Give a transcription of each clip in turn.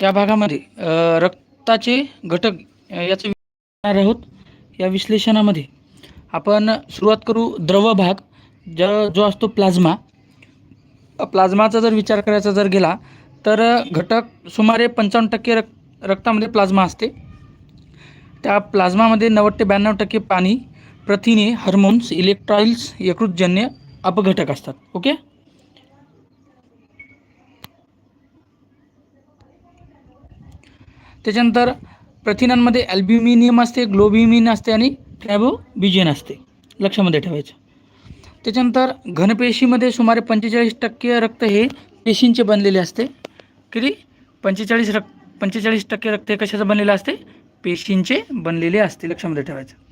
या भागामध्ये रक्ताचे घटक याचं विचार आहोत. या विश्लेषणामध्ये आपण सुरुवात करू द्रव भाग ज जो असतो प्लाझ्मा. प्लाझ्माचा जर विचार करायचा जर गेला तर घटक सुमारे पंचावन्न टक्के रक रक्तामध्ये प्लाझ्मा असते. त्या प्लाझ्मामध्ये नव्वद ते ब्याण्णव टक्के पाणी प्रथिने हार्मोन्स इलेक्ट्रॉइल्स यकृतजन्य अपघटक असतात. ओके? त्याच्यानंतर प्रथिनांमध्ये ॲल्ब्युमिनियम असते ग्लोबिमिन असते आणि ट्रॅबोबिजिन असते. लक्षामध्ये ठेवायचं. त्याच्यानंतर घनपेशीमध्ये सुमारे पंचेचाळीस टक्के रक्त हे पेशींचे बनलेले असते. किती? पंचेचाळीस रक् पंचेचाळीस टक्के रक्त हे कशाचं बनलेलं असते? पेशींचे बनलेले असते. लक्षामध्ये ठेवायचं.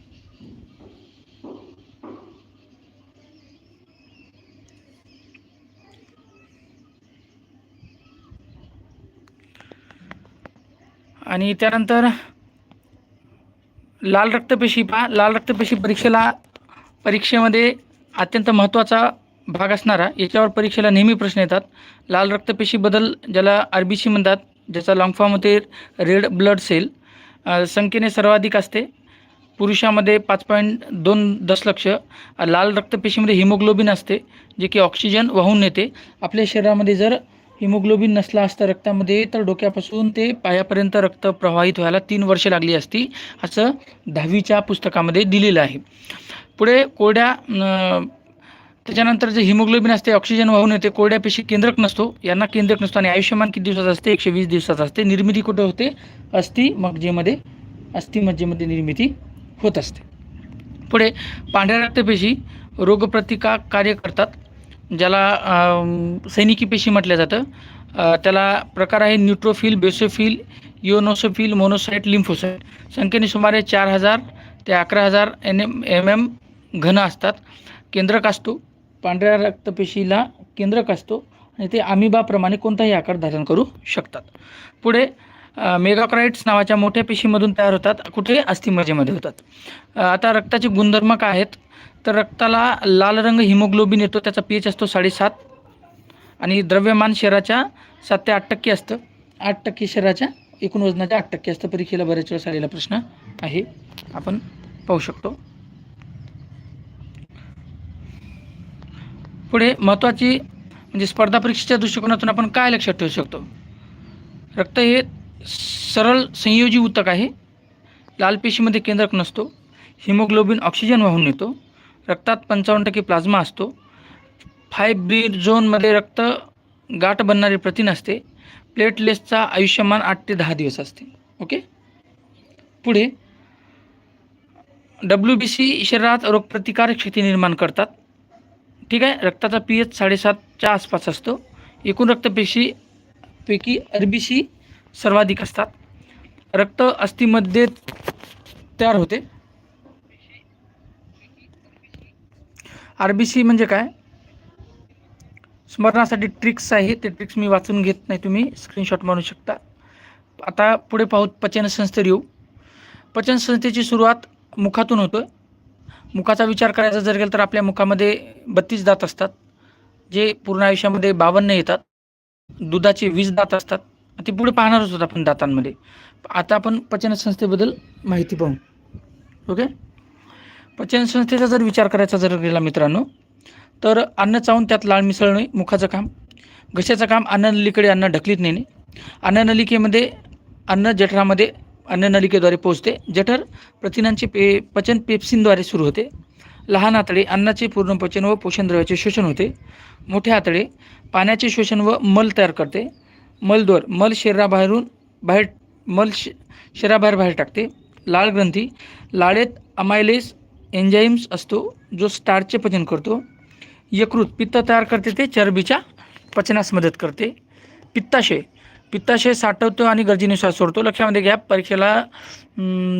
आणि त्यानंतर लाल रक्तपेशी पहा. लाल रक्तपेशी परीक्षेला परीक्षेमध्ये अत्यंत महत्त्वाचा भाग असणारा याच्यावर परीक्षेला नेहमी प्रश्न येतात. लाल रक्तपेशीबद्दल ज्याला आर बी सी म्हणतात ज्याचा लॉंग फॉर्म होते रेड ब्लड सेल संख्येने सर्वाधिक असते. पुरुषामध्ये पाच पॉईंट दोन दशलक्ष. लाल रक्तपेशीमध्ये हिमोग्लोबिन असते जे की ऑक्सिजन वाहून नेते. आपल्या शरीरामध्ये जर हिमोग्लोबिन नसला असता रक्तामध्ये तर डोक्यापासून ते पायापर्यंत रक्त प्रवाहित व्हायला तीन वर्षे लागली असती असं दहावीच्या पुस्तकामध्ये दिलेलं आहे. पुढे कोरड्या त्याच्यानंतर जे हिमोग्लोबिन असते ऑक्सिजन वाहून येते कोरड्या पेशी केंद्रक नसतो यांना केंद्रक नसतो आणि आयुष्यमान किती दिवसाचं असते? एकशे वीस दिवसाचं असते. निर्मिती कुठे होते? अस्थि मज्जेमध्ये अस्थि मज्जेमध्ये निर्मिती होत असते. पुढे पांढऱ्या रक्तपेशी रोगप्रतिकार कार्य करतात. ज्याला सैनिकी पेशी म्हटलं जातं त्याला प्रकार आहे neutrophil basophil eosinophil monocyte lymphocyte संख्येने सुमारे चार हजार ते अकरा हजार एन एम एम एम घन असतात. केंद्रक असतो. पांढऱ्या रक्तपेशीला केंद्रक असतो. आणि ते अमिबाप्रमाणे कोणताही आकार धारण करू शकतात. पुढे मेगाक्राइट्स नावाच्या मोठ्या पेशीमधून तयार होतात कुठे? अस्थिमजेमध्ये होतात. आता रक्ताचे गुणधर्म काय आहेत? तर रक्ताला लाल रंग हिमोग्लोबिन येतो त्याचा पी एच असतो साडेसात आणि द्रव्यमान शरीराच्या सात ते आठ टक्के असतं. आठ टक्के शरीराच्या एकूण वजनाच्या आठ टक्के असतं. परीक्षेला बऱ्याच वेळेस आलेला प्रश्न आहे. आपण पाहू शकतो. पुढे महत्त्वाची म्हणजे स्पर्धा परीक्षेच्या दृष्टिकोनातून आपण काय लक्षात ठेवू शकतो? रक्त हे सरळ संयोजी ऊतक आहे. लाल पेशीमध्ये केंद्रक नसतो. हिमोग्लोबिन ऑक्सिजन वाहून नेतो. रक्तात पंचावन्न टक्के प्लाझ्मा असतो. फायब्रिड झोनमध्ये रक्त गाठ बनणारी प्रथिन असते. प्लेटलेसचा आयुष्यमान आठ ते दहा दिवस असते. ओके? पुढे. डब्ल्यू बी सी शरीरात रोगप्रतिकारक शक्ती निर्माण करतात. ठीक आहे? रक्ताचा पी एच साडेसातच्या आसपास असतो. एकूण रक्तपेशी पैकी आर बी सी सर्वाधिक असतात. रक्त अस्थिमध्ये तयार होते. आर बी सी म्हणजे काय? स्मरणासाठी ट्रिक्स आहे. ते ट्रिक्स मी वाचून घेत नाही. तुम्ही स्क्रीनशॉट मारू शकता. आता पुढे पाहू पचन संस्थेवर येऊ. पचन संस्थेची सुरुवात मुखातून होतं. मुखाचा विचार करायचा जर गेला तर आपल्या मुखामध्ये बत्तीस दात असतात. जे पूर्ण आयुष्यामध्ये बावन्न येतात. दुधाचे वीस दात असतात. ते पुढे पाहणारच होता आपण दातांमध्ये. आता आपण पचनसंस्थेबद्दल माहिती पाहू. ओके? पचन संस्थेचा जर विचार करायचा जर गेला मित्रांनो तर अन्न चावून त्यात लाळ मिसळणे मुखाचं काम घशाचं काम अन्ननलिकडे अन्न ढकलीत नेणे अन्ननलिकेमध्ये अन्न जठरामध्ये अन्ननलिकेद्वारे पोहोचते जठर प्रथिनांचे पे पचन पेप्सिनद्वारे सुरू होते लहान आतडे अन्नाचे पूर्ण पचन व पोषणद्रव्याचे शोषण होते मोठे आतडे पाण्याचे शोषण व मल तयार करते मलद्वार मल शरीराबाहेरून बाहेर मल श शरीराबाहेर बाहेर टाकते. लाळ ग्रंथी. लाळेत अमायलेस एन्झाईम्स असतो जो स्टार्चचे पचन करतो. यकृत. पित्त तयार करते ते चरबीच्या पचनास मदत करते. पित्ताशय. पित्ताशय साठवतो आणि गरजेनुसार सोडतो. लक्षामध्ये घ्या परीक्षेला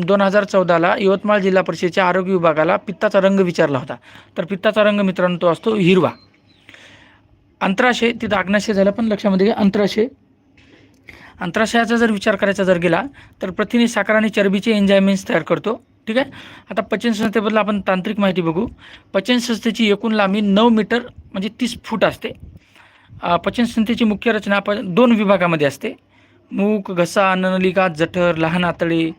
दोन हजार चौदाला यवतमाळ जिल्हा परिषदेच्या आरोग्य विभागाला पित्ताचा रंग विचारला होता. तर पित्ताचा रंग मित्रांनो तो असतो हिरवा. अंतराशय. तिथं आग्नाशय झालं पण लक्षामध्ये घ्या अंतराशय. अंतराशयाचा जर विचार करायचा जर गेला तर प्रथिने साखर आणि चरबीचे एन्झायमेन्स तयार करतो. ठीक आहे? आता पचन संस्थेबद्दल आपण तांत्रिक माहिती बघू. पचन संस्थेची एकूण लांबी नऊ मीटर म्हणजे तीस फूट असते. पचन संस्थेची मुख्य रचना आपण दोन विभागामध्ये असते. मूक घसा नलिका जठर लहान आतडे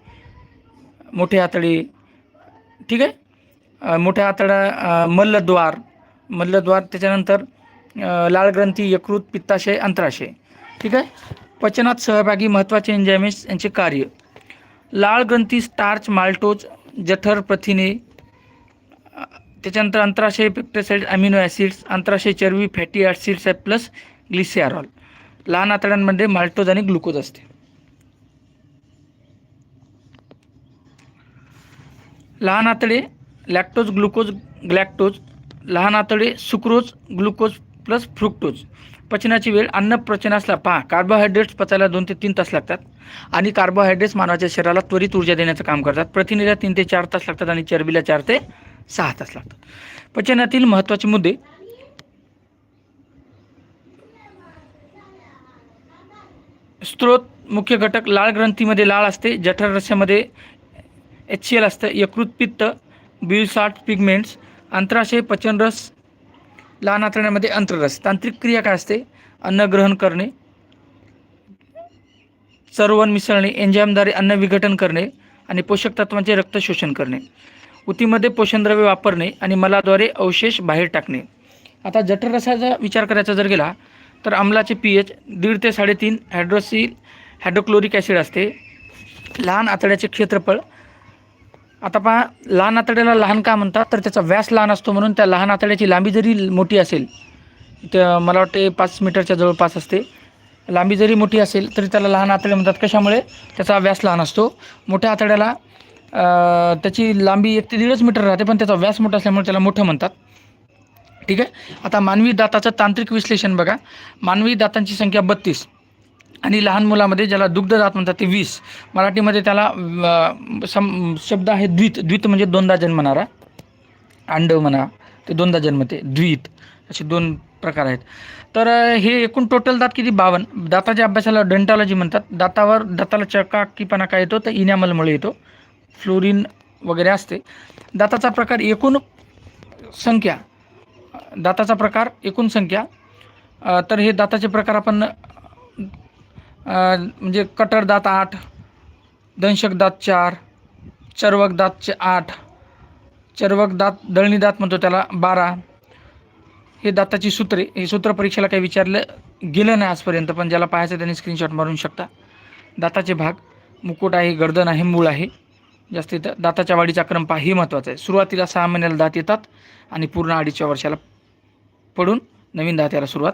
मोठे आतडे. ठीक आहे? मोठ्या आतडा मल्लद्वार. मल्लद्वार त्याच्यानंतर अ, लाळ ग्रंथी यकृत पित्ताशय अंतराशय. ठीक आहे? पचनात सहभागी महत्त्वाचे म्हणजे एन्झायमेस यांचे कार्य. लाळ ग्रंथी स्टार्च माल्टोज जठर प्रथिने त्याच्यानंतर अंतराशय पेप्टेसाइड अमिनो ॲसिड्स अंतराशय चरबी फॅटी ॲसिड्स आहे प्लस ग्लिसेरॉल लहान आतड्यांमध्ये माल्टोज आणि ग्लुकोज असते. लहान आतडे लॅक्टोज ग्लुकोज ग्लॅक्टोज. लहान आतडे सुक्रोज ग्लुकोज प्लस फ्रुक्टोज. पचनाची वेळ अन्न असला पहा कार्बोहायड्रेट्स पचायला दोन ते तीन तास लागतात. आणि कार्बोहायड्रेट्स मानवाच्या शरीराला त्वरित ऊर्जा देण्याचं काम करतात. प्रथिनेला तीन ते चार तास लागतात आणि चरबीला चार ते सहा तास लागतात. पचनातील महत्त्वाचे मुद्दे. स्त्रोत मुख्य घटक लाळ ग्रंथीमध्ये लाळ असते जठर रस्यामध्ये एच सी एल असतं यकृत पित्त बिलसाट पिगमेंट्स अंतराशय पचनरस लहान आतड्यामध्ये अंतररस. तांत्रिक क्रिया काय असते? अन्न ग्रहण करणे. चरवण मिसळणे. एन्झाईमद्वारे अन्न विघटन करणे आणि पोषक तत्वांचे रक्त शोषण करणे. उतीमध्ये पोषणद्रव्ये वापरणे आणि मलाद्वारे अवशेष बाहेर टाकणे. आता जठररसाचा विचार करायचा जर गेला तर अमलाचे पी एच दीड ते साडेतीन हायड्रोसिल हायड्रोक्लोरिक ॲसिड असते. लहान आतड्याचे क्षेत्रफळ आता पहा लहान आतड्याला लहान का म्हणतात? तर त्याचा व्यास लहान असतो म्हणून त्या लहान आतड्याची लांबी जरी मोठी असेल तर मला वाटते पाच मीटरच्या जवळपास असते. लांबी जरी मोठी असेल तरी त्याला लहान आतडे म्हणतात. कशामुळे? त्याचा व्यास लहान असतो. मोठ्या आतड्याला त्याची लांबी एक ते दीडच मीटर राहते पण त्याचा व्यास मोठा असल्यामुळे त्याला मोठं म्हणतात. ठीक आहे? आता मानवी दाताचं तांत्रिक विश्लेषण बघा. मानवी दातांची संख्या बत्तीस. आणि लहान मुलामध्ये ज्याला दुग्धदात म्हणतात ते वीस. मराठीमध्ये त्याला सम शब्द आहे द्वित. द्वित म्हणजे दोनदा जन्मणारा. अंड म्हणा ते दोनदा जन्मते. द्वित. असे दोन प्रकार आहेत. तर हे एकूण टोटल दात किती? बावन्न दाताच्या अभ्यासाला डेंटॉलॉजी म्हणतात. दातावर दाताला चकाकीपणा काय येतो? तर इनॅमलमुळे येतो. फ्लोरिन वगैरे असते. दाताचा प्रकार एकूण संख्या. दाताचा प्रकार एकूण संख्या. तर हे दाताचे प्रकार आपण म्हणजे कटरदात आठ दंशकदात चार चर्वकदातचे आठ चर्वकदात दळणीदात दळणी दात म्हणतो त्याला बारा. हे दाताची सूत्रे हे सूत्र परीक्षेला काही विचारलं गेलं नाही आजपर्यंत पण ज्याला पाहायचं त्यांनी स्क्रीनशॉट मारून शकता. दाताचे भाग मुकुट आहे गर्दन आहे मूळ आहे. जास्तीत दाताच्या वाढीचा क्रम पहा हे महत्त्वाचं आहे. सुरुवातीला सहा महिन्याला दात येतात आणि पूर्ण अडीचच्या वर्षाला पडून नवीन दात याला सुरुवात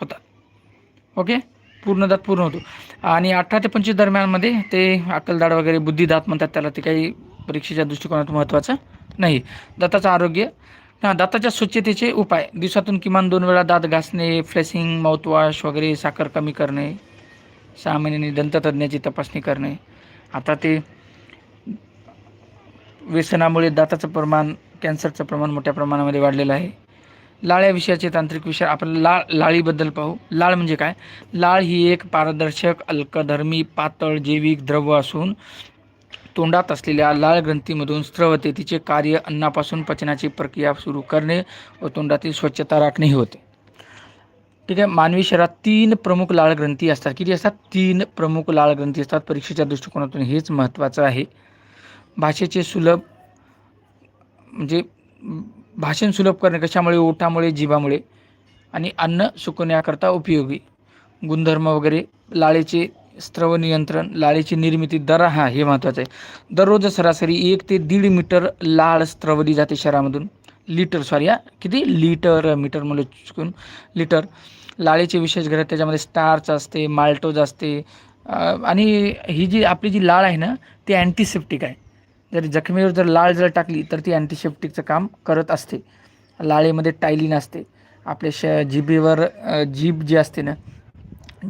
होतात. ओके? पूर्ण दात पूर्ण होतो. आणि अठरा ते पंचवीस दरम्यानमध्ये ते अक्कलदाड वगैरे बुद्धिदात म्हणतात त्याला ते काही परीक्षेच्या दृष्टिकोनातून महत्त्वाचं नाही. दाताचं आरोग्य. हां दाताच्या स्वच्छतेचे उपाय. दिवसातून किमान दोन वेळा दात घासणे फ्लेसिंग माउथवॉश वगैरे साखर कमी करणे सहा महिन्यांनी दंततज्ञाची तपासणी करणे. आता ते व्यसनामुळे दाताचं प्रमाण कॅन्सरचं प्रमाण मोठ्या प्रमाणामध्ये वाढलेलं आहे. लाळ या विषयाचे तांत्रिक विषय आपण लाळ लाळीबद्दल पाहू. लाळ म्हणजे काय? लाळ ही एक पारदर्शक अल्कधर्मी पातळ जैविक द्रव्य असून तोंडात असलेल्या लाळ ग्रंथीमधून स्त्रवते तिचे कार्य अन्नापासून पचनाची प्रक्रिया सुरू करणे व तोंडातील स्वच्छता राखणे हे होते. ठीक आहे? मानवी शरीरात तीन प्रमुख लाळ ग्रंथी असतात. किती असतात? तीन प्रमुख लाळ ग्रंथी असतात. परीक्षेच्या दृष्टिकोनातून हेच महत्त्वाचं आहे. भाषेचे सुलभ म्हणजे भाषण सुलभ करणे कशामुळे? ओठामुळे जीभामुळे? आणि अन्न सुकवण्याकरता उपयोगी? गुणधर्म वगैरे? लाळेचे स्त्रव नियंत्रण लाळेची निर्मिती दर हा हे महत्त्वाचं आहे. दररोज सरासरी एक ते दीड मीटर लाळ स्त्रवली जाते शहरामधून लिटर सॉरी हा किती? लिटर मीटर मला चुकून लिटर. लाळेचे विशेष घटक त्याच्यामध्ये स्टार्च असते माल्टोज असते. आणि ही जी आपली जी लाळ आहे ना ती अँटीसेप्टिक आहे. जर जखमेवर जर लाळ जर टाकली तर ती अँटीसेप्टिकचं काम करत असते. लाळेमध्ये टायलिन असते. आपल्या श जिभेवर जीभ जी असते ना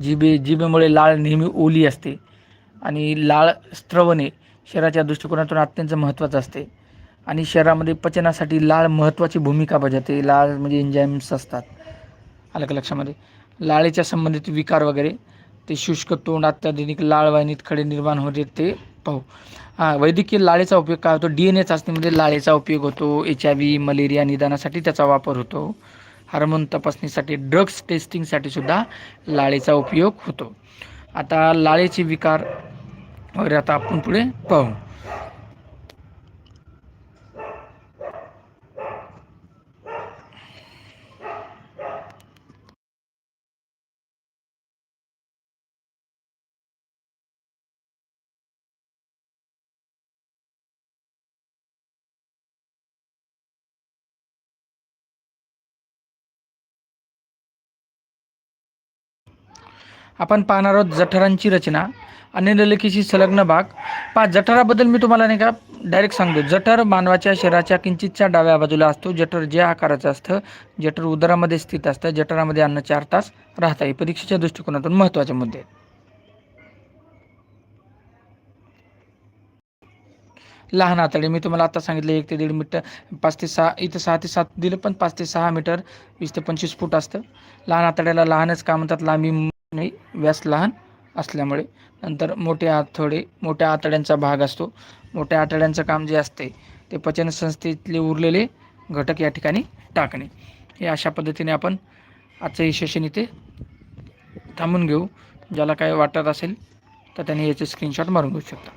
जिबे जिभेमुळे लाळ नेहमी ओली असते. आणि लाळ स्त्रवणे शरीराच्या दृष्टिकोनातून अत्यंत महत्त्वाचं असते. आणि शरीरामध्ये पचनासाठी लाळ महत्त्वाची भूमिका बजावते लाळ म्हणजे एन्झाईम्स असतात. आलं का लक्षामध्ये? लाळेच्या संबंधित विकार वगैरे ते शुष्क तोंड अत्याधुनिक लाळ वाहिनीत खडे निर्माण होते ते पाहू. हां वैद्यकीय लाळेचा उपयोग काय होतो? डी एन ए चाचणीमध्ये लाळेचा उपयोग होतो एच आय व्ही मलेरिया निदानासाठी त्याचा वापर होतो. हार्मोन तपासणीसाठी ड्रग्स टेस्टिंगसाठी सुद्धा लाळेचा उपयोग होतो. आता लाळेचे विकार वगैरे आता आपण पुढे पाहू. आपण पाहणार आहोत जठरांची रचना. आणि संलग्न भाग. पहा जठराबद्दल मी तुम्हाला नाही का डायरेक्ट सांगतो. जठर मानवाच्या शरीराच्या किंचितच्या डाव्या बाजूला असतो. जठर जे आकाराचं असतं जठर उदरामध्ये स्थित असतं. जठरामध्ये अन्न चार तास राहता हे परीक्षेच्या दृष्टिकोनातून महत्त्वाचे मुद्दे लहान आतडे. मी तुम्हाला आता सांगितलं एक ते दीड मीटर पाच ते सहा इथं सहा ते सात दिलं पण पाच ते सहा मीटर वीस ते पंचवीस फूट असतं. लहान आतड्याला लहानच का म्हणतात? लांबी नाही व्यास लहान असल्यामुळे नंतर मोठे आतडे मोठ्या आतड्यांचा भाग असतो. मोठ्या आतड्यांचं काम जे असते ते पचनसंस्थेतले उरलेले घटक या ठिकाणी टाकणे. हे अशा पद्धतीने आपण आजचं हे सेशन इथे थांबून घेऊ. ज्याला काय वाटत असेल तर त्याने याचे स्क्रीनशॉट मारून घेऊ शकता.